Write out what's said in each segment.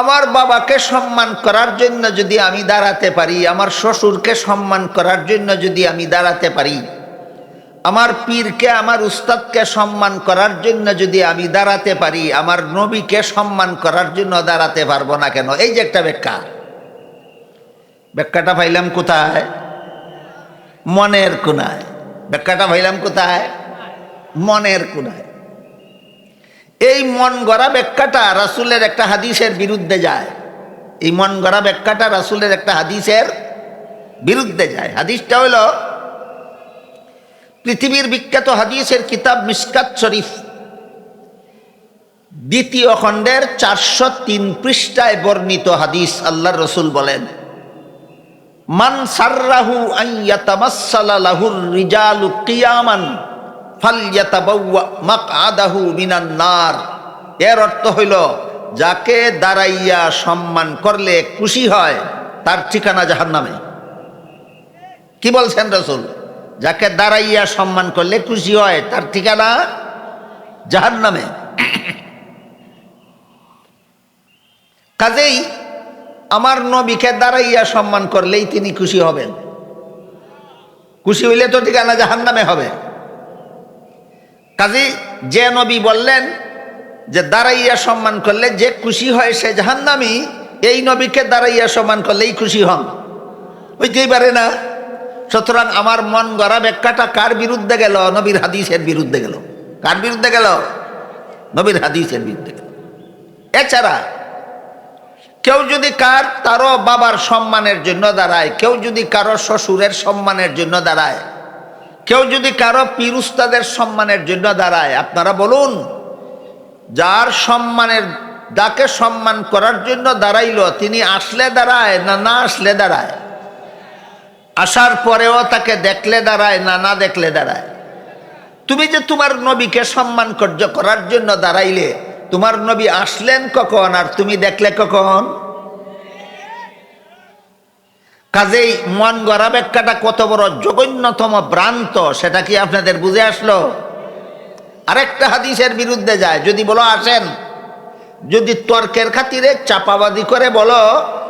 আমার বাবাকে সম্মান করার জন্য যদি আমি দাঁড়াতে পারি, আমার শ্বশুরকে সম্মান করার জন্য যদি আমি দাঁড়াতে পারি, আমার পীরকে, আমার উস্তাদকে সম্মান করার জন্য যদি আমি দাঁড়াতে পারি, আমার নবীকে সম্মান করার জন্য দাঁড়াতে পারব না কেন? এই যে একটা ব্যাখ্যা। ব্যাখ্যাটা পাইলাম কোথায়? মনের কোনায় ব্যাখ্যাটা পাইলাম কোথায়? মনের কোনায় এই মন গড়া ব্যাখ্যাটা রাসুলের একটা হাদিসের বিরুদ্ধে যায়। এই মন গড়া ব্যাখ্যাটা রাসুলের একটা হাদিসের বিরুদ্ধে যায়। হাদিসটা হলো, পৃথিবীর বিখ্যাত হাদিসের কিতাব মিসকাত শরীফ। দ্বিতীয় খণ্ডের চারশো তিন পৃষ্ঠায় বর্ণিত হাদিস আল্লাহ রসুল বলেন, মান সাররাহু আইয়াতামাসালা লাহুর রিজালু কিয়ামান মাকআদাহু মিনান নার। এর অর্থ হইল, যাকে দাঁড়াইয়া সম্মান করলে খুশি হয়, তার ঠিকানা জাহান্নামে। কি বলছেন রসুল? যাকে দাঁড়াইয়া সম্মান করলে খুশি হয়, তার ঠিকানা জাহান্নামে। কাজেই আমার নবীকে দাঁড়াইয়া সম্মান করলেই তিনি খুশি হবেন। খুশি হইলে তো ঠিকানা জাহান্নামে হবে। কাজী, যে নবী বললেন যে দাঁড়াইয়া সম্মান করলে যে খুশি হয় সে জাহান্নামি, এই নবীকে দাঁড়াইয়া সম্মান করলেই খুশি হন। হইতেই পারে না? সুতরাং আমার মন গড়া ব্যাখ্যাটা কার বিরুদ্ধে গেল? নবীর হাদিসের বিরুদ্ধে গেল। কার বিরুদ্ধে গেল? নবীর হাদিসের বিরুদ্ধে গেল। এছাড়া কেউ যদি কার, তারও বাবার সম্মানের জন্য দাঁড়ায়, কেউ যদি কারও শ্বশুরের সম্মানের জন্য দাঁড়ায় কেউ যদি কারও পীর উস্তাদের সম্মানের জন্য দাঁড়ায়, আপনারা বলুন, যার সম্মানের ডাকে সম্মান করার জন্য দাঁড়াইল, তিনি আসলে দাঁড়ায় না না আসলে দাঁড়ায়? আসার পরেও তাকে দেখলে দাঁড়ায় না না দেখলে দাঁড়ায়? তুমি যে তোমার নবীকে সম্মান করার জন্য দাঁড়াইলে, তোমার নবী আসলেন কখন আর তুমি দেখলে কখন? কাজেই মন গড়া ব্যাখ্যাটা কত বড় জঘন্যতম ভ্রান্ত, সেটা কি আপনাদের বুঝে আসলো? আরেকটা হাদিসের বিরুদ্ধে যায়, যদি বলো আসেন। যদি তর্কের খাতিরে চাপাবাদি করে বলো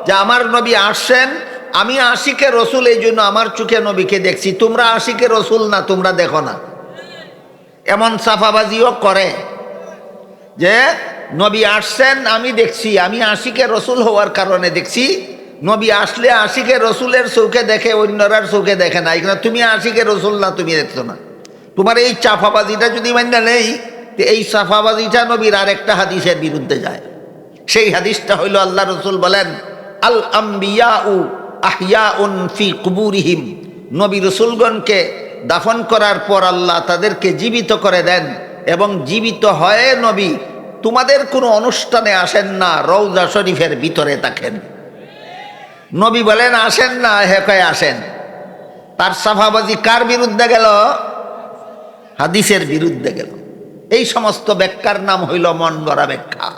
যে আমার নবী আসছেন, আমি আশিকে রসুল, এই জন্য আমার চোখে নবীকে দেখছি। তোমরা আশিকে রসুল না, তোমরা দেখো না। এমন চাপাবাজিও করে যে, নবী আসছেন, আমি দেখছি, আমি আশিকে রসুল হওয়ার কারণে দেখছি নবী আসলে আশিকে রসুলের চৌকে দেখে, অন্যরার চৌকে দেখে না এখানে তুমি আশিকে রসুল না, তুমি দেখছ না। তোমার এই চাফাবাজিটা যদি মান্য নেই এই সাফাবাজিটা নবীর আরেকটা হাদিসের বিরুদ্ধে যায়। সেই হাদিসটা হইল আল্লাহ রসুল বলেন, আল আম্বিয়া উ আহিয়া উন ফি কুবুরিহিম। নবী রসুলগণকে দাফন করার পর আল্লাহ তাদেরকে জীবিত করে দেন এবং জীবিত হয়ে নবী, তোমাদের কোনো অনুষ্ঠানে আসেন না রৌজা শরীফের ভিতরে থাকেন। নবী বলেন, আসেন না হেকায় আসেন? তার সাফাবাজি কার বিরুদ্ধে গেল? হাদিসের বিরুদ্ধে গেল। এই সমস্ত ব্যাখ্যার নাম হইল মন গড়া ব্যাখ্যা।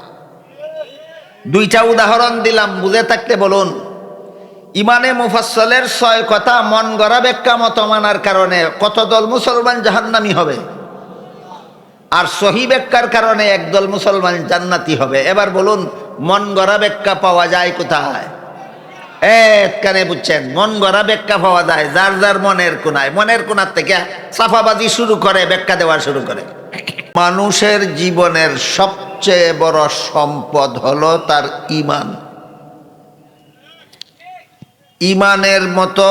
দুইটা উদাহরণ দিলাম, বুঝে থাকতে বলুন। ইমানে মুফাসলের ছয় কথা মন গড়া ব্যাখ্যা মত মানার কারণে কত দল মুসলমান জাহান্নামি হবে? আর সহি ব্যাখ্যার কারণে একদল মুসলমান জান্নাতি হবে। এবার বলুন, মন গড়া ব্যাখ্যা পাওয়া যায় কোথায়? কানে বুঝছেন, মন গড়া ব্যাখ্যা পাওয়া যায়, যার যার মনের কোনায়। মনের কোনার থেকে সাফাবাজি শুরু করে, ব্যাখ্যা দেওয়া শুরু করে। মানুষের জীবনের সবচেয়ে বড় সম্পদ হলো তার ইমান। ইমানের মতো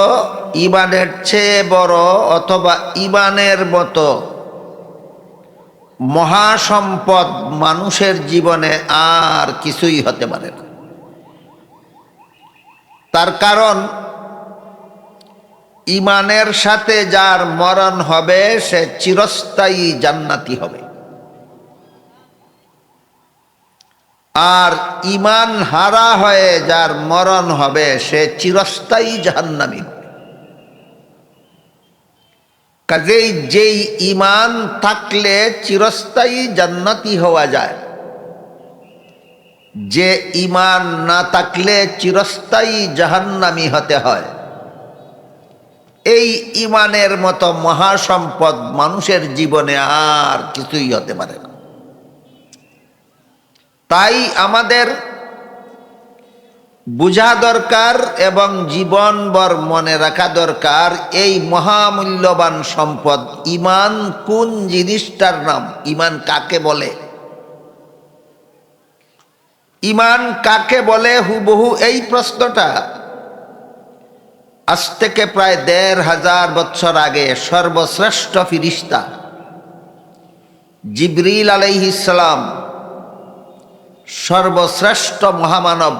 ইমানের চেয়ে বড় অথবা ইমানের মতো মহাসম্পদ মানুষের জীবনে আর কিছুই হতে পারে না। তার কারণ, ইমানের সাথে যার মরণ হবে, সে চিরস্থায়ী জান্নাতি হবে। আর ইমান হারা হয়ে যার মরণ হবে, সে চিরস্থায়ী জাহান্নামী হবে। কাজেই যেই ইমান থাকলে চিরস্থায়ী জান্নাতি হওয়া যায়। যে ইমান না থাকলে চিরস্থায়ী জাহান্নামি হতে হয়। এই ইমানের মতো মহাসম্পদ মানুষের জীবনে আর কিছুই হতে পারে না। তাই আমাদের বুঝা দরকার এবং জীবনভর মনে রাখা দরকার এই মহামূল্যবান সম্পদ। ইমান কোন জিনিসটার নাম? ইমান কাকে বলে? ইমান কাকে বলে হুবহু এই প্রশ্নটা? আজ থেকে প্রায় দেড় হাজার বছর আগে সর্বশ্রেষ্ঠ ফিরিস্তা জিবরিল আলাইহিসালাম সর্বশ্রেষ্ঠ মহামানব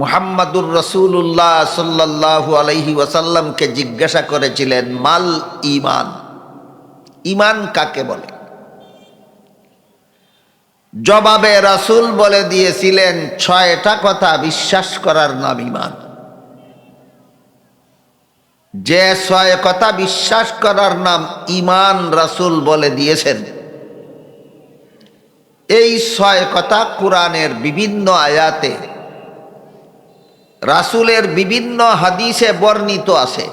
মুহাম্মাদুর রসুল্লাহ সাল্লাহ আলহি ওয়াসাল্লামকে জিজ্ঞাসা করেছিলেন, মাল ইমান? ইমান কাকে বলে? জবাবে রাসূল বলে দিয়েছিলেন, ছয়টা কথা বিশ্বাস করার নাম ইমান যে ছয় কথা বিশ্বাস করার নাম ইমান রাসূল বলে দিয়েছেন। এই ছয় কথা কোরআনের বিভিন্ন আয়াতে, রাসূলের বিভিন্ন হাদিসে বর্ণিত আছে।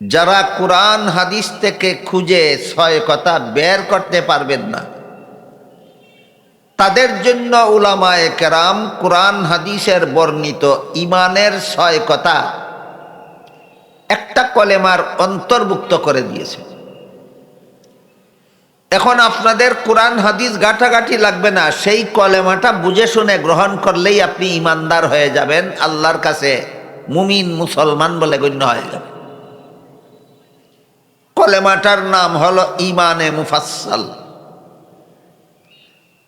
যারা কোরআন হাদিস থেকে খুঁজে ছয় কথা বের করতে পারবেন না। তাদের জন্য উলামায় কেরাম কোরআন, হাদিসের বর্ণিত ইমানের ছয় কথা একটা কলেমার অন্তর্ভুক্ত করে দিয়েছে। এখন আপনাদের কোরআন, হাদিস গাঁটাগাঁটি লাগবে না, সেই কলেমাটা বুঝে শুনে গ্রহণ করলেই আপনি ইমানদার হয়ে যাবেন, আল্লাহর কাছে মুমিন, মুসলমান বলে গণ্য হয়ে যাবে। কলেমাটার নাম হলো ইমানে মুফাসসাল।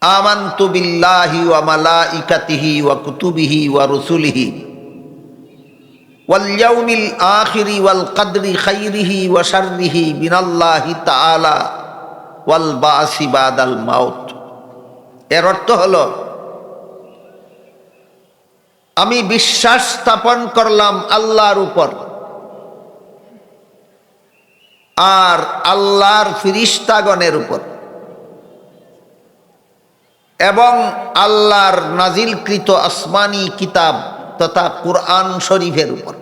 আমান্তু বিল্লাহি ওয়া মালাইকাতিহি ওয়া কুতুবিহি ওয়া রুসুলিহি। ওয়াল ইয়াউমিল আখিরি ওয়াল কদরি খাইরিহি ওয়া শাররিহি মিনাল্লাহি তাআলা ওয়াল বাসি বাদাল মাউত। এর অর্থ হলো, আমি বিশ্বাস স্থাপন করলাম আল্লাহর উপর। আর আল্লাহর ফিরিস্তাগণের উপর। এবং আল্লাহর নাজিলকৃত আসমানি কিতাব তথা কুরআন শরীফের উপর।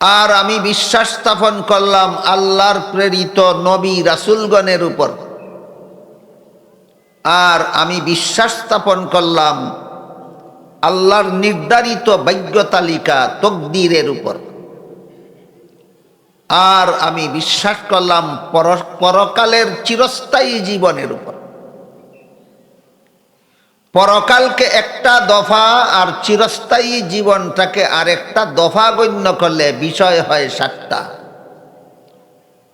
আর আমি বিশ্বাস স্থাপন করলাম আল্লাহর প্রেরিত নবী রাসুলগণের উপর। আর আমি বিশ্বাস স্থাপন করলাম আল্লাহর নির্ধারিত ভাগ্য তালিকা তকদিরের উপর। আর আমি বিশ্বাস করলাম পর পরকালের চিরস্থায়ী জীবনের উপর। পরকালকে একটা দফা আর চিরস্থায়ী জীবনটাকে আরেকটা দফা গণ্য করলে বিষয় হয় সাতটা।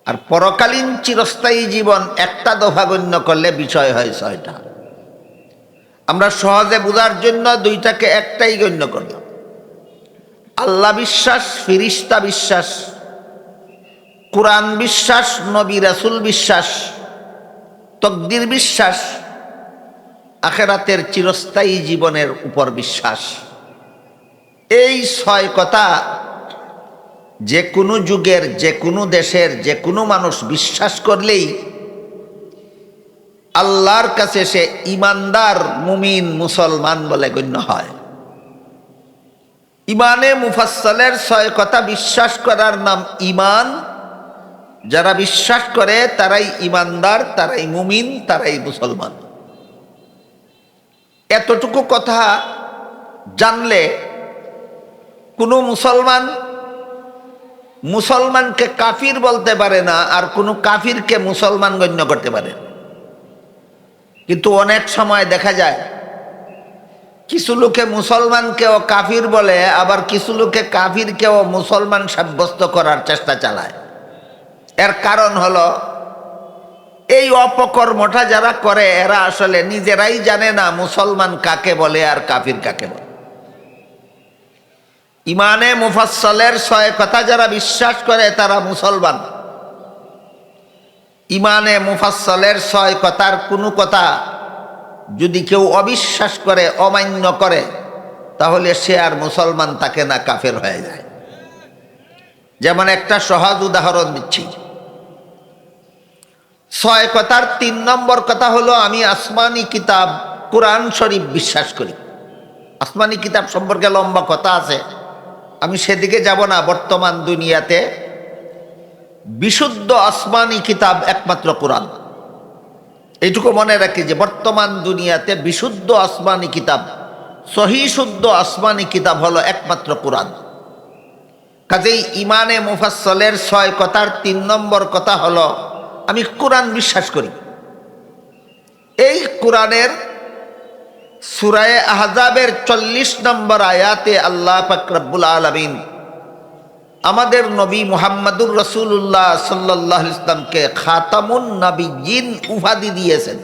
আর পরকালীন চিরস্থায়ী জীবন একটা দফা গণ্য করলে বিষয় হয় ছয়টা। আমরা সহজে বোঝার জন্য দুইটাকে একটাই গণ্য করলাম। আল্লাহ বিশ্বাস, ফিরিস্তা বিশ্বাস, কোরআন বিশ্বাস, নবী রাসুল বিশ্বাস, তকদির বিশ্বাস আখেরাতের চিরস্থায়ী জীবনের উপর বিশ্বাস। এই ছয় কথা যে কোনো যুগের, যে কোনো দেশের, যে কোনো মানুষ বিশ্বাস করলেই আল্লাহর কাছে সে ইমানদার, মুমিন, মুসলমান বলে গণ্য হয়। ইমানে মুফাসলের ছয় কথা বিশ্বাস করার নাম ইমান। যারা বিশ্বাস করে, তারাই ইমানদার, তারাই মুমিন, তারাই মুসলমান। এতটুকু কথা জানলে কোনো মুসলমান মুসলমানকে কাফির বলতে পারে না আর কোনো কাফিরকে মুসলমান গণ্য করতে পারে কিন্তু অনেক সময় দেখা যায়, কিছু লোকে মুসলমানকেও কাফির বলে, আবার কিছু লোকে কাফিরকেও মুসলমান সাব্যস্ত করার চেষ্টা চালায়। এর কারণ হলো এই অপকর্মটা যারা করে, এরা আসলে নিজেরাই জানে না মুসলমান কাকে বলে আর কাফির কাকে বলে। ইমানে মুফাসলের ছয় কথা যারা বিশ্বাস করে, তারা মুসলমান। ইমানে মুফাসলের ছয় কথার কোনো কথা যদি কেউ অবিশ্বাস করে, অমান্য করে, তাহলে সে আর মুসলমান তাকে না, কাফের হয়ে যায়। যেমন একটা সহজ উদাহরণ দিচ্ছি। ছয় কথার তিন নম্বর কথা হলো, আমি আসমানি কিতাব, কোরআন শরীফ বিশ্বাস করি। আসমানি কিতাব সম্পর্কে লম্বা কথা আছে। আমি সেদিকে যাব না, বর্তমান দুনিয়াতে। বিশুদ্ধ আসমানি কিতাব একমাত্র কোরআন। এইটুকু মনে রাখি যে, বর্তমান দুনিয়াতে বিশুদ্ধ আসমানি কিতাব, সহি শুদ্ধ আসমানি কিতাব হলো একমাত্র কোরআন। কাজেই ইমানে মুফাসলের ছয় কথার তিন নম্বর কথা হলো আমি কোরআন বিশ্বাস করি। এই কোরআনের সুরায় আহজাবের চল্লিশ নম্বর আয়াতে আল্লাহ ফাকরাবুল আলমিন আমাদের নবী মোহাম্মদুর রসুল্লাহ সাল্লাহ ইসলামকে খাতামুন নবীন উপাধি দিয়েছেন।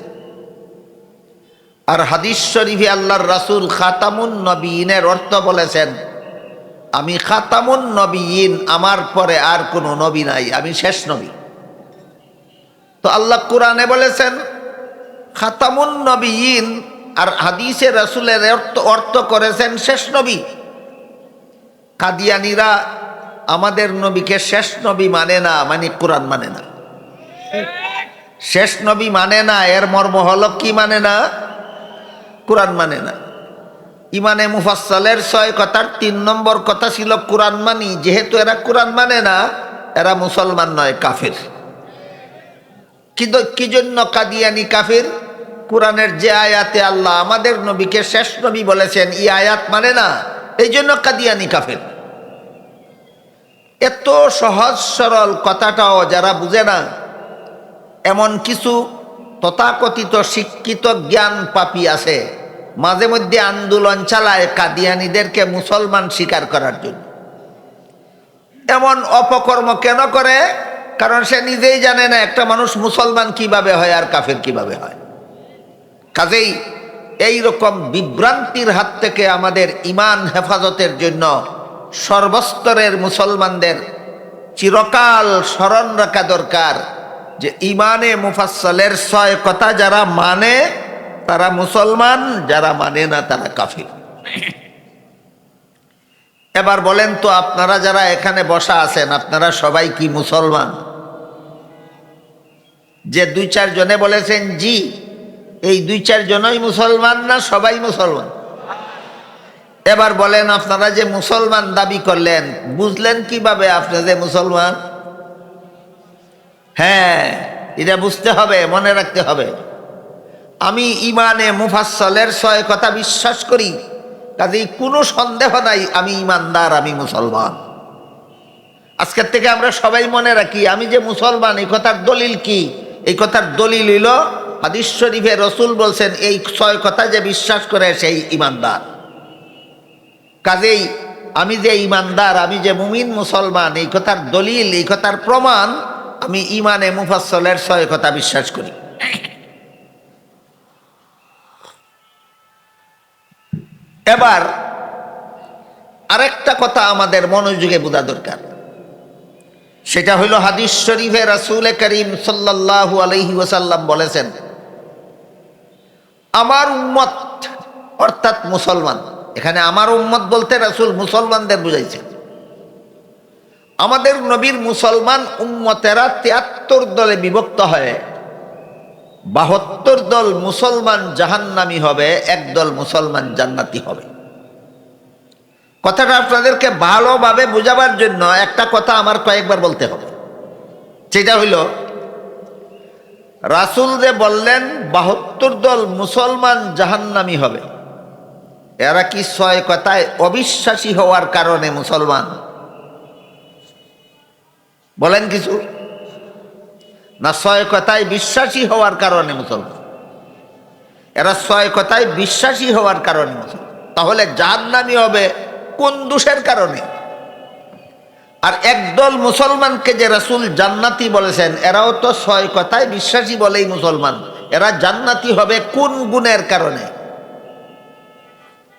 আর হাদিস শরীফে আল্লাহর রাসুল খাতামুন নবীনের অর্থ বলেছেন, আমি খাতামুন নবীন আমার পরে আর কোনো নবী নাই, আমি শেষ নবী। তো আল্লাহ কোরআনে বলেছেন, খাতামুন নবীন আর হাদিসে রাসুলের অর্থ অর্থ করেছেন শেষ নবী। কাদিয়ানিরা আমাদের নবীকে শেষ নবী মানে না মানে কোরআন মানে না। শেষ নবী মানে না, এর মর্ম হল কি মানে না? কোরআন মানে না। ইমানে মুফাসসালের ছয় কথার তিন নম্বর কথা ছিল কোরআন মানি, যেহেতু এরা কোরআন মানে না, এরা মুসলমান নয়, কাফির। কি জন্য কাদিয়ানি কাফির? কোরআনের যে আয়াতে আল্লাহ আমাদের নবীকে শেষ নবী বলেছেন ই আয়াত মানে না, এই জন্য কাদিয়ানি কাফির। এত সহজ সরল কথাটাও যারা বুঝে না, এমন কিছু তথাকথিত শিক্ষিত জ্ঞান পাপি আছে, মাঝে মধ্যে আন্দোলন চালায় কাদিয়ানিদেরকে মুসলমান স্বীকার করার জন্য। এমন অপকর্ম কেন করে? কারণ সে নিজেই জানে না একটা মানুষ মুসলমান কীভাবে হয় আর কাফের কীভাবে হয়। কাজেই এই রকম বিভ্রান্তির হাত থেকে আমাদের ইমান হেফাজতের জন্য সর্বস্তরের মুসলমানদের চিরকাল স্মরণ রাখা দরকার যে ইমানে মুফাসলের ছয় কথা যারা মানে তারা মুসলমান, যারা মানে না, তারা কাফির। এবার বলেন তো আপনারা যারা এখানে বসা আছেন, আপনারা সবাই কি মুসলমান? যে দুই চার জনে বলেছেন, জি, এই দুই চার জনই মুসলমান না সবাই মুসলমান? এবার বলেন, আপনারা যে মুসলমান দাবি করলেন, বুঝলেন কীভাবে আপনি যে মুসলমান? হ্যাঁ এটা বুঝতে হবে, মনে রাখতে হবে। আমি ইমানে মুফাসলের ছয় কথা বিশ্বাস করি, কাজেই কোনো সন্দেহ নাই, আমি ইমানদার আমি মুসলমান। আজকের থেকে আমরা সবাই মনে রাখি, আমি যে মুসলমান এই কথার দলিল কি? এই কথার দলিল হইল, হাদিস শরীফে রসুল বলছেন, এই ছয় কথা যে বিশ্বাস করে সেই ইমানদার। কাজেই আমি যে ইমানদার, আমি যে মুমিন মুসলমান, এই কথার দলিল, এই কথার প্রমাণ আমি ইমানে মুফাসলের ছয় কথা বিশ্বাস করি। এবার আরেকটা কথা আমাদের মনোযোগে বোঝা দরকার। সেটা হইল হাদিস শরীফে রাসুল করিম সাল্লাহ আলহি ওসাল্লাম বলেছেন, আমার উম্মত, অর্থাৎ মুসলমান, এখানে আমার উম্মত বলতে রাসুল মুসলমানদের বুঝাইছে। আমাদের নবীর মুসলমান উম্মতেরা তিয়াত্তর দলে বিভক্ত হয়ে বাহাত্তর দল মুসলমান জাহান্নামি হবে, এক দল মুসলমান জান্নাতি হবে। কথাটা আপনাদেরকে ভালোভাবে বোঝাবার জন্য একটা কথা আমার কয়েকবার বলতে হবে। সেটা হইল, রাসুল যে বললেন, বাহাত্তর দল মুসলমান জাহান্নামি হবে। এরা কি ছয় কথায় অবিশ্বাসী হওয়ার কারণে মুসলমান? বলেন কিছু। না ছয় কথায় বিশ্বাসী হওয়ার কারণে মুসলমান? এরা ছয় কথায় বিশ্বাসী হওয়ার কারণে মুসলমান। তাহলে জাহান্নামি হবে কোন দোষের কারণে? আর একদল মুসলমানকে যে রাসুল জান্নাতি বলেছেন, এরাও তো ছয় কথায় বিশ্বাসী বলেই মুসলমান। এরা জান্নাতি হবে কোন গুণের কারণে?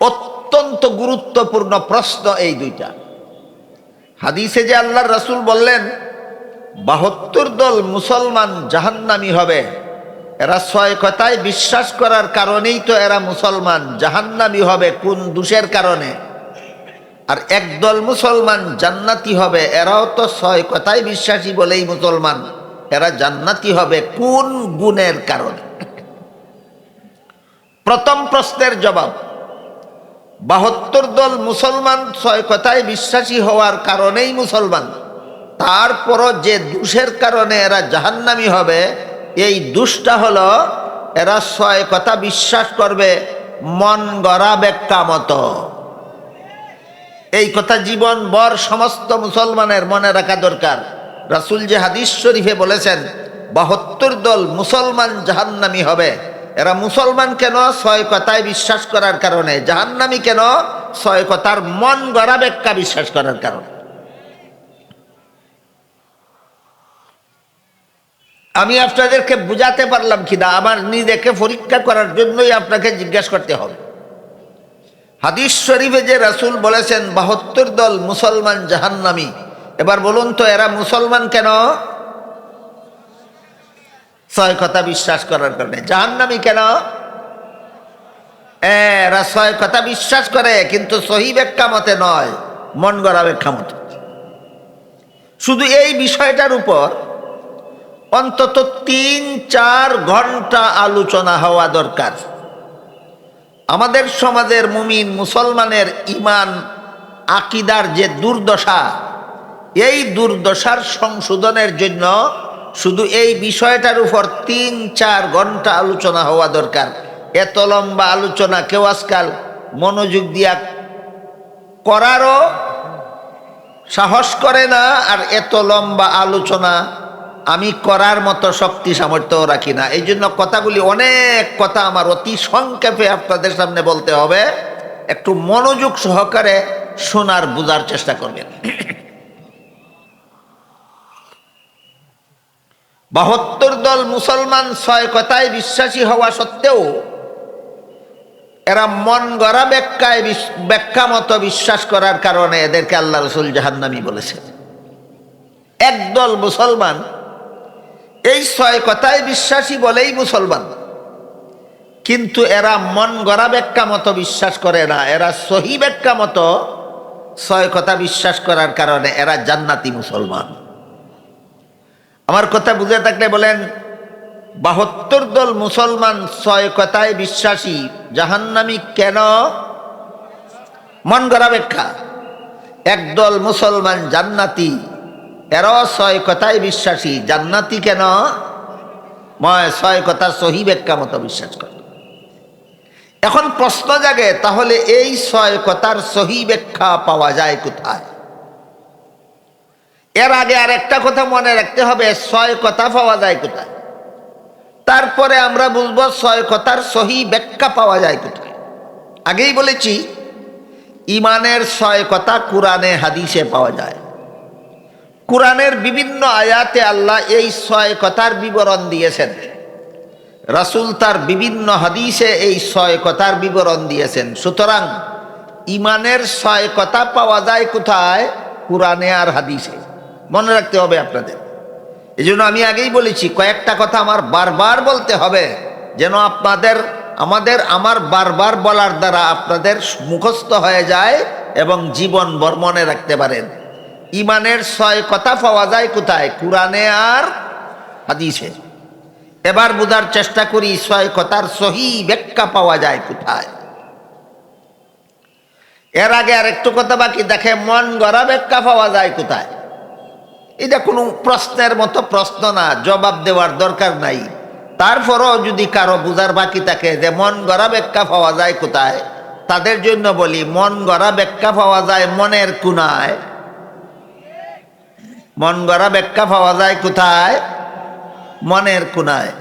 অত্যন্ত গুরুত্বপূর্ণ প্রশ্ন এই দুইটা। হাদিসে যে আল্লাহর রাসুল বললেন, বাহাত্তর দল মুসলমান জাহান্নামি হবে। এরা ছয় কথায় বিশ্বাস করার কারণেই তো এরা মুসলমান। জাহান্নামি হবে কোন দোষের কারণে? আর একদল মুসলমান জান্নাতি হবে, এরাও তো ছয় কথায় বিশ্বাসী বলেই মুসলমান। এরা জান্নাতি হবে কোন গুণের কারণে? প্রথম প্রশ্নের জবাব, বাহাত্তর দল মুসলমান ছয় কথায় বিশ্বাসী হওয়ার কারণেই মুসলমান। তারপরও যে দুষের কারণে এরা জাহান্নামি হবে, এই দুষটা হলো এরা ছয় কথা বিশ্বাস করবে, মন গড়া ব্যাখ্যা মতো। এই কথা জীবন বর সমস্ত মুসলমানের মনে রাখা দরকার। রাসুল যে হাদিস শরীফে বলেছেন, বাহাত্তর দল মুসলমান জাহান্নামি হবে। এরা মুসলমান কেন? ছয় কথায় বিশ্বাস করার কারণে। জাহান্নামি কেন? ছয় কথার মন গড়া ব্যাখ্যা বিশ্বাস করার কারণে। আমি আপনাদেরকে বুঝাতে পারলাম কিনা, আমার নিজেকে পরীক্ষা করার জন্যই আপনাকে জিজ্ঞাসা করতে হবে। হাদিস শরীফে যে রাসূল বলেছেন, বাহাত্তর দল মুসলমান জাহান্নামি। এবার বলুন তো, এরা মুসলমান কেন? ছয় কথা বিশ্বাস করার কারণে। জাহান্নামি কেন? এরা ছয় কথা বিশ্বাস করে, কিন্তু সহি ব্যাখ্যা মতে নয়, মন গড়া ব্যাখ্যা মতে। শুধু এই বিষয়টার উপর অন্তত তিন চার ঘণ্টা আলোচনা হওয়া দরকার। আমাদের সমাজের মুমিন মুসলমানের ইমান আকিদার যে দুর্দশা, এই দুর্দশার সংশোধনের জন্য শুধু এই বিষয়টার উপর তিন চার ঘণ্টা আলোচনা হওয়া দরকার। এত লম্বা আলোচনা কেউ আজকাল মনোযোগ দিয়া করারও সাহস করে না, আর এত লম্বা আলোচনা আমি করার মতো শক্তি সামর্থ্য রাখি না। এই জন্য কথাগুলি অনেক কথা আমার অতি সংক্ষেপে আপনাদের সামনে বলতে হবে। একটু মনোযোগ সহকারে শোনার বোঝার চেষ্টা করবেন। বাহাত্তর দল মুসলমান ছয় কথায় বিশ্বাসী হওয়া সত্ত্বেও এরা মন গড়া ব্যাখ্যায় ব্যাখ্যা মতো বিশ্বাস করার কারণে এদেরকে আল্লাহ রসুল জাহান্নামি বলেছেন। একদল মুসলমান এই ছয় কথায় বিশ্বাসী বলেই মুসলমান। কিন্তু এরা মন গড়া ব্যাখ্যা মতো বিশ্বাস করে না। এরা সহি ব্যাখ্যা মতো ছয় কথা বিশ্বাস করার কারণে এরা জান্নাতি মুসলমান। আমার কথা বুঝে থাকলে বলেন, বাহাত্তর দল মুসলমান ছয় কথায় বিশ্বাসী, জাহান্নামি কেন? মন গড়া ব্যাখ্যা। একদল মুসলমান জান্নাতি এরাও ছয় কথায় বিশ্বাসী, জান্নাতি কেন? ময় ছয় কথা সহি ব্যাখ্যা মতো বিশ্বাস করে। এখন প্রশ্ন জাগে, তাহলে এই ছয় কথার সহি ব্যাখ্যা পাওয়া যায় কোথায়? এর আগে আর একটা কথা মনে রাখতে হবে, ছয় কথা পাওয়া যায় কোথায়? তারপরে আমরা বুঝব ছয় কথার সহি ব্যাখ্যা পাওয়া যায় কোথায়? আগেই বলেছি, ইমানের ছয় কথা কোরআনে, হাদিসে পাওয়া যায়। কোরআনের বিভিন্ন আয়াতে আল্লাহ এই ছয় কথার বিবরণ দিয়েছেন। রাসুল তার বিভিন্ন হাদিসে এই ছয় কথার বিবরণ দিয়েছেন। সুতরাং ইমানের ছয় কথা পাওয়া যায় কোথায়? কোরআনে আর হাদিসে। মনে রাখতে হবে আপনাদের। এই জন্য আমি আগেই বলেছি, কয়েকটা কথা আমার বারবার বলতে হবে, যেন আপনাদের, আমাদের, আমার বারবার বলার দ্বারা আপনাদের মুখস্থ হয়ে যায় এবং জীবন মনে রাখতে পারেন। ইমানের ছয় কথা পাওয়া যায় কোথায়? কোরআনে আর হাদিসে। এবার বোঝার চেষ্টা করি ছয় কথার সহি ব্যাখ্যা পাওয়া যায় কোথায়। এর আগে আর একটু কথা বাকি, দেখে মন গড়া ব্যাখ্যা পাওয়া যায় কোথায়? এটা কোনো প্রশ্নের মতো প্রশ্ন না, জবাব দেওয়ার দরকার নাই। তারপরও যদি কারও বুঝার বাকি থাকে যে মন গড়া ব্যাখ্যা পাওয়া যায় কোথায়, তাদের জন্য বলি, মন গড়া ব্যাখ্যা পাওয়া যায় মনের কুনায় মন গড়া ব্যাখ্যা পাওয়া যায় কোথায়? মনের কুনায়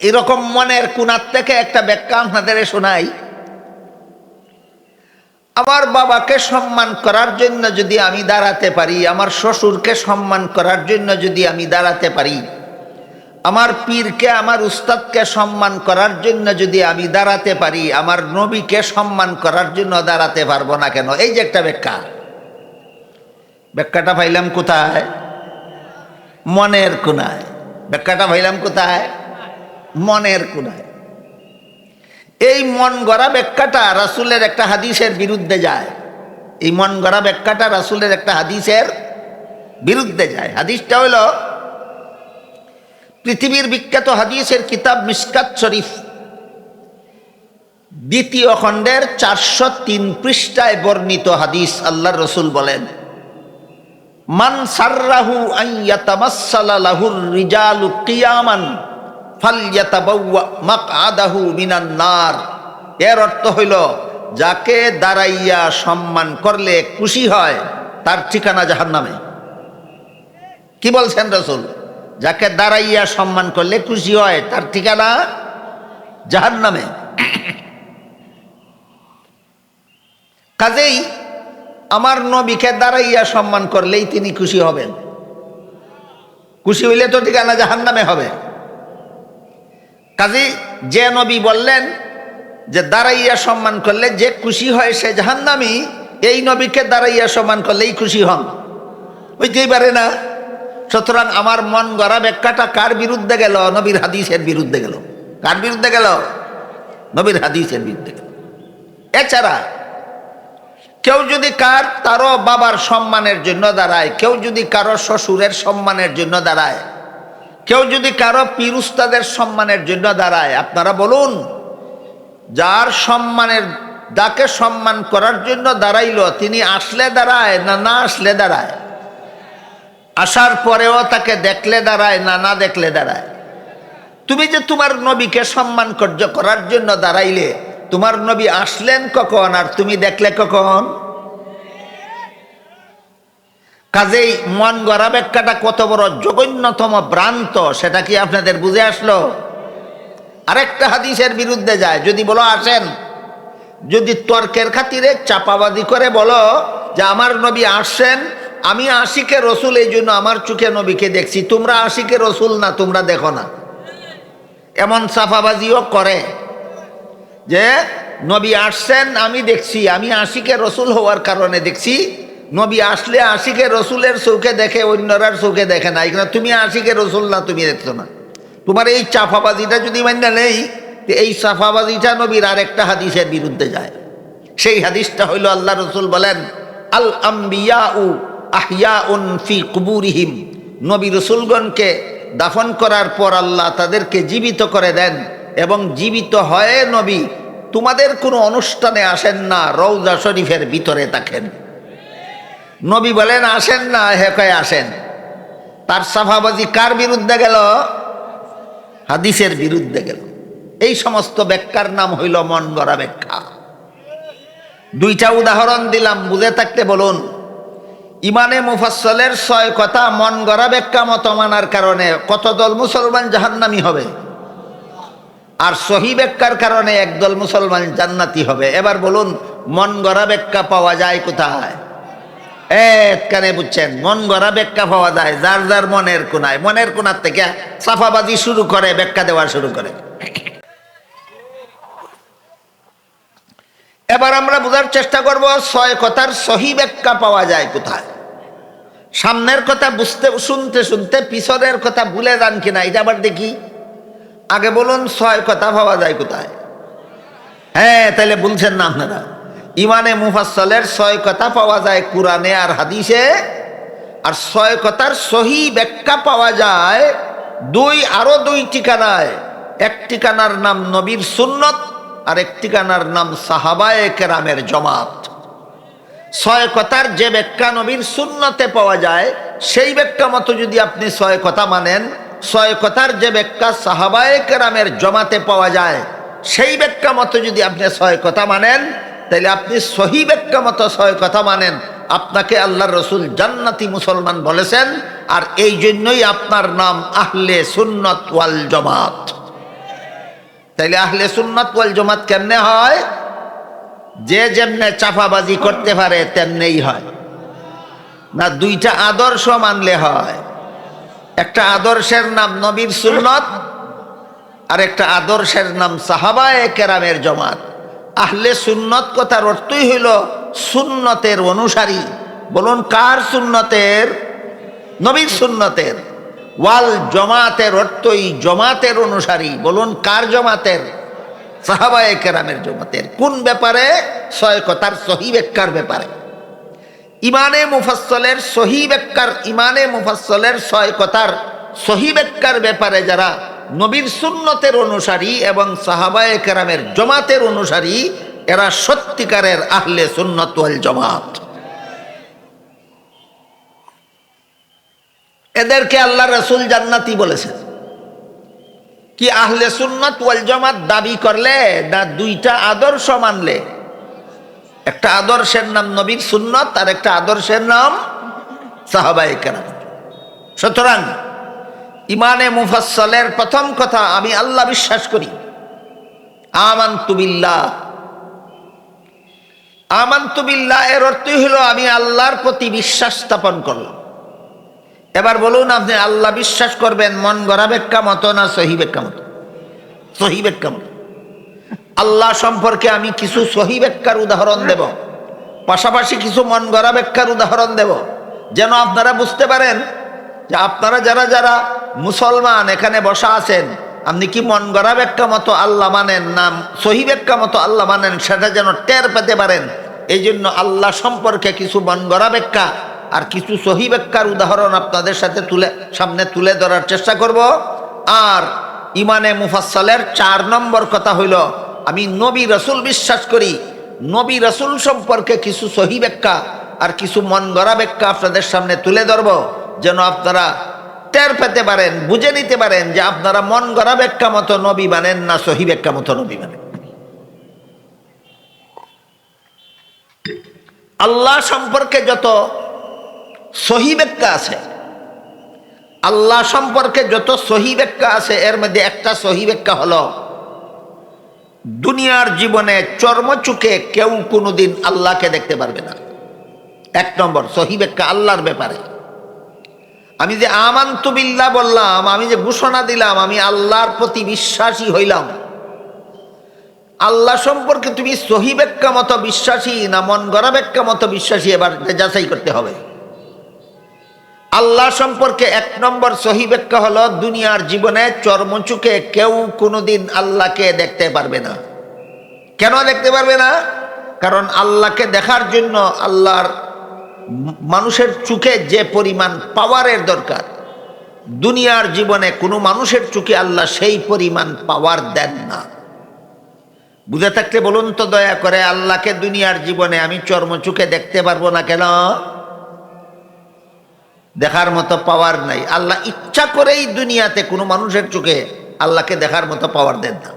এরকম মনের কুনার থেকে একটা ব্যাখ্যা আপনাদের শোনাই। আমার বাবাকে সম্মান করার জন্য যদি আমি দাঁড়াতে পারি, আমার শ্বশুরকে সম্মান করার জন্য যদি আমি দাঁড়াতে পারি, আমার পীরকে, আমার উস্তাদকে সম্মান করার জন্য যদি আমি দাঁড়াতে পারি, আমার নবীকে সম্মান করার জন্য দাঁড়াতে পারব না কেন? এই যে একটা ব্যাখ্যা। ব্যাখ্যাটা পাইলাম কোথায়? মনের কোনায় ব্যাখ্যাটা পাইলাম কোথায়? মনের কোনায় এই মন গড়া ব্যাখ্যাটা রাসুলের একটা হাদিসের বিরুদ্ধে যায়। এই মন গড়া ব্যাখ্যাটা রাসুলের একটা হাদিসের বিরুদ্ধে যায়। হাদিসটা হইল পৃথিবীর বিখ্যাত হাদিসের কিতাব মিসকাত শরীফ। দ্বিতীয় খণ্ডের চারশো তিন পৃষ্ঠায় বর্ণিত হাদিস আল্লাহ রসুল বলেন। মান সাররাহু আইয়াতামাসসালা লাহুর রিজালু কিয়ামান ফালয়াতাবাওয়া মাকআদাহু মিনান নার। এর অর্থ হইল, যাকে দাঁড়াইয়া সম্মান করলে খুশি হয়, তার ঠিকানা জাহান্নামে। কি বলছেন রসুল? যাকে দাঁড়াইয়া সম্মান করলে খুশি হয়, তার ঠিকানা জাহান্নামে। কাজেই আমার নবীকে দাঁড়াইয়া সম্মান করলেই তিনি খুশি হবেন। খুশি হইলে তো ঠিকানা জাহান নামে হবে। কাজী, যে নবী বললেন যে দাঁড়াইয়া সম্মান করলে যে খুশি হয় সে জাহান্নামি, এই নবীকে দাঁড়াইয়া সম্মান করলেই খুশি হন। হইতেই পারে না? সুতরাং আমার মন গড়া ব্যাখ্যাটা কার বিরুদ্ধে গেল? নবীর হাদিসের বিরুদ্ধে গেল। কার বিরুদ্ধে গেল? নবীর হাদিসের বিরুদ্ধে গেল। এছাড়া কেউ যদি কার, তারও বাবার সম্মানের জন্য দাঁড়ায়। কেউ যদি কারও শ্বশুরের সম্মানের জন্য দাঁড়ায়। কেউ যদি কারও পিরুস্তাদের সম্মানের জন্য দাঁড়ায়। আপনারা বলুন, যার সম্মানের, যাকে সম্মান করার জন্য দাঁড়াইল, তিনি আসলে দাঁড়ায় না না আসলে দাঁড়ায়? আসার পরেও তাকে দেখলে দাঁড়ায় না না দেখলে দাঁড়ায়? তুমি যে তোমার নবীকে সম্মান করার জন্য দাঁড়াইলে তোমার নবী আসলেন কখন আর তুমি দেখলে কখন? কাজেই মন গড়া ব্যাখ্যাটা কত বড় জঘন্যতম ভ্রান্ত, সেটা কি আপনাদের বুঝে আসলো? আরেকটা হাদিসের বিরুদ্ধে যায়, যদি বলো আসেন। যদি তর্কের খাতিরে চাপাবাদি করে বলো যে আমার নবী আসছেন, আমি আশিকে রসুল, এই জন্য আমার চোখে নবীকে দেখছি। তোমরা আশিকে রসুল না, তোমরা দেখো না। এমন চাপাবাজিও করে। যে নবী আসছেন, আমি দেখছি, আমি আশিকে রসুল হওয়ার কারণে দেখছি, নবী আসলে আশিকে রসুলের চৌকে দেখে অন্যরার চৌকে দেখে না। এখানে তুমি আশিকে রসুল না, তুমি দেখছ না। তোমার এই চাফাবাজিটা যদি মান্য নেই এই চাফাবাজিটা নবীর আরেকটা হাদিসের বিরুদ্ধে যায়। সেই হাদিসটা হইল আল্লাহ রসুল বলেন, আল আম্বিয়া উ আহিয়া উন ফি কুবুরিহিম। নবী রসুলগণকে দাফন করার পর আল্লাহ তাদেরকে জীবিত করে দেন এবং জীবিত হয় নবী তোমাদের কোনো অনুষ্ঠানে আসেন না রৌজা শরীফের ভিতরে থাকেন। নবী বলেন, আসেন না হেকায় আসেন। তার সাফাবাজি কার বিরুদ্ধে গেল? হাদিসের বিরুদ্ধে গেল। এই সমস্ত ব্যাখ্যার নাম হইল মন গড়া ব্যাখ্যা। দুইটা উদাহরণ দিলাম, বুঝে থাকতে বলুন। ইমানে মুফাসলের ছয় কথা মন গড়া ব্যাখ্যা মত মানার কারণে কত দল মুসলমান জাহান্নামি হবে? আর সহি ব্যাখ্যার কারণে একদল মুসলমান জান্নাতি হবে। এবার বলুন, মন গড়া ব্যাখ্যা পাওয়া যায় কোথায়? কানে বুঝছেন, মন গড়া ব্যাখ্যা পাওয়া যায়, যার যার মনের কোনায়। মনের কোনার থেকে সাফাবাজি শুরু করে ব্যাখ্যা দেওয়া শুরু করে। এবার আমরা বোঝার চেষ্টা করব, ছয় কথার সহি ব্যাখ্যা পাওয়া যায় কোথায়? সামনের কথা বুঝতে, শুনতে শুনতে, পিছনের কথা ভুলে যান কিনা, এটা আবার দেখি। আগে বলুন ছয় কথা পাওয়া যায় কোথায়? হ্যাঁ তাহলে বলছেন না আপনারা। ইমানে মুফাসলের ছয় কথা পাওয়া যায় কোরআনে আর হাদিসে, আর ছয় কথার সহি ব্যাখ্যা পাওয়া যায় দুই, আরও দুই ঠিকানায়। এক ঠিকানার নাম নবীর সুন্নত, আর এক ঠিকানার নাম সাহাবায়ে কেরামের জমাত। ছয় কথার যে ব্যাখ্যা নবীর সুন্নতে পাওয়া যায়, সেই ব্যাখ্যা মতো যদি আপনি ছয় কথা মানেন ছয় কথার যে ব্যাখ্যা সাহাবায়ে কেরামের জমাতে পাওয়া যায়, সেই ব্যাখ্যা মতো যদি আপনি ছয় কথা মানেন তাহলে আপনি সহি ব্যাখ্যা মতো ছয় কথা মানেন। আপনাকে আল্লাহ রসুল জান্নাতি মুসলমান বলেছেন, আর এই জন্যই আপনার নাম আহলে সুন্নত ওয়াল জমাত। তাইলে আহলে সুন্নত ওয়াল জমাত কেমনে হয়? যে যেমনে চাপাবাজি করতে পারে, তেমনেই হয়। না, দুইটা আদর্শ মানলে হয়। একটা আদর্শের নাম নবীর সুন্নত আর একটা আদর্শের নাম সাহাবায়ে কেরামের জমাত। আহলে সুন্নত কথার অর্থই হইল সুন্নতের অনুসারী। বলুন, কার সুন্নতের? নবীর সুন্নতের। ওয়াল জমাতের অর্থই জমাতের অনুসারী। বলুন, কার জমাতের? সাহাবায়ে কেরামের জমাতের। কোন ব্যাপারে? ছয় কথার সহি ব্যাখ্যার ব্যাপারে। ইমানে মুফাসলের সহি ব্যাখ্যার ইমানে মুফাসলের ছয় কথার সহি ব্যাখ্যার ব্যাপারে যারা নবীর সুন্নতের অনুসারী এবং সাহাবায়ে কেরামের জমাতের অনুসারী, এরা সত্যিকারের আহলে সুন্নত জমাত। এদেরকে আল্লাহ রসুল জান্নাতি বলেছেন। কি আহলে সুন্নাত ওয়াল জামাত দাবি করলে না দুইটা আদর্শ মানলে? একটা আদর্শের নাম নবীর সুন্নত আর একটা আদর্শের নাম সাহাবাই সুতরাং ইমানে মুফাসলের প্রথম কথা আমি আল্লাহ বিশ্বাস করি। আমান্তুবিল্লাহ আমান্তুবিল্লাহ এর অর্থই হলো আমি আল্লাহর প্রতি বিশ্বাস স্থাপন করলাম। এবার বলুন আপনি আল্লাহ বিশ্বাস করবেন মন গড়া বেক্কা মতো না সহি বেক্কা মতো? সহি বেক্কা মতো। আল্লাহ সম্পর্কে আমি কিছু সহি ব্যাখ্যার উদাহরণ দেব। পাশাপাশি কিছু মন গড়া ব্যাখ্যার উদাহরণ দেব। যেন আপনারা বুঝতে পারেন যে আপনারা যারা যারা মুসলমান এখানে বসা আছেন, আপনি কি মন গড়া ব্যাখ্যা মতো আল্লাহ মানেন না সহি ব্যাখ্যা মতো আল্লাহ মানেন, সেটা যেন টের পেতে পারেন? এই জন্য আল্লাহ সম্পর্কে কিছু মন গড়া ব্যাখ্যা আর কিছু সহি ব্যাখ্যার উদাহরণ আপনাদের সাথে তুলে, সামনে তুলে ধরার চেষ্টা করব। আর ইমানে মুফাসলের চার নম্বর কথা হইল আমি নবী রসুল বিশ্বাস করি। নবী রসুল সম্পর্কে কিছু সহি ব্যাখ্যা আর কিছু মন গড়া ব্যাখ্যা আপনাদের সামনে তুলে ধরব, যেন আপনারা টের পেতে পারেন, বুঝে নিতে পারেন যে আপনারা মন গড়া ব্যাখ্যা মতো নবী মানেন না সহি ব্যাখ্যা মতো নবী মানেন আল্লাহ সম্পর্কে যত সহি ব্যাখ্যা আছে, আল্লাহ সম্পর্কে যত সহি ব্যাখ্যা আছে, এর মধ্যে একটা সহি ব্যাখ্যা হলো দুনিয়ার জীবনে চর্মচুকে কেউ কোনোদিন আল্লাহকে দেখতে পারবে না। এক নম্বর, সহি আল্লাহর ব্যাপারে। আমি যে আমান্তবিল্লা বললাম, আমি যে ঘোষণা দিলাম, আমি আল্লাহর প্রতি বিশ্বাসী হইলাম। আল্লাহ সম্পর্কে তুমি সহি ব্যাখ্যা মতো বিশ্বাসী না মন গড়া মতো বিশ্বাসী এবার যাচাই করতে হবে। আল্লাহ সম্পর্কে এক নম্বর সহি ব্যাখ্যা হলো, দুনিয়ার জীবনে চর্মচুকে কেউ কোনোদিন আল্লাহকে দেখতে পারবে না। কেন দেখতে পারবে না? কারণ আল্লাহকে দেখার জন্য আল্লাহর মানুষের চোখে যে পরিমাণ পাওয়ারের দরকার, দুনিয়ার জীবনে কোনো মানুষের চোখে আল্লাহ সেই পরিমাণ পাওয়ার দেন না। বুঝে থাকতে বলুন তো দয়া করে, আল্লাহকে দুনিয়ার জীবনে আমি চর্মচুকে দেখতে পারব না কেন? দেখার মতো পাওয়ার নাই। আল্লাহ ইচ্ছা করেই দুনিয়াতে কোনো মানুষের চোখে আল্লাহকে দেখার মতো পাওয়ার দেন না।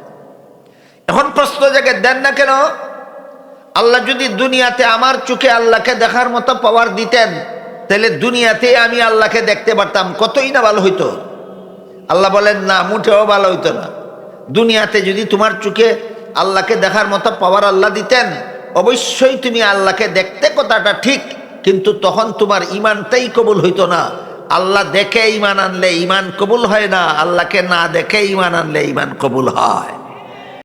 এখন প্রশ্ন জায়গায় দেন না কেন? আল্লাহ যদি দুনিয়াতে আমার চোখে আল্লাহকে দেখার মতো পাওয়ার দিতেন, তাহলে দুনিয়াতে আমি আল্লাহকে দেখতে পারতাম, কতই না ভালো হইতো? আল্লাহ বলেন, না মুঠেও ভালো হইতো না। দুনিয়াতে যদি তোমার চোখে আল্লাহকে দেখার মতো পাওয়ার আল্লাহ দিতেন, অবশ্যই তুমি আল্লাহকে দেখতে কথাটা ঠিক কিন্তু তখন তোমার ইমানটাই কবুল হইতো না। আল্লাহ দেখে ইমান আনলে ইমান কবুল হয় না, আল্লাহকে না দেখে ইমান আনলে ইমান কবুল হয়।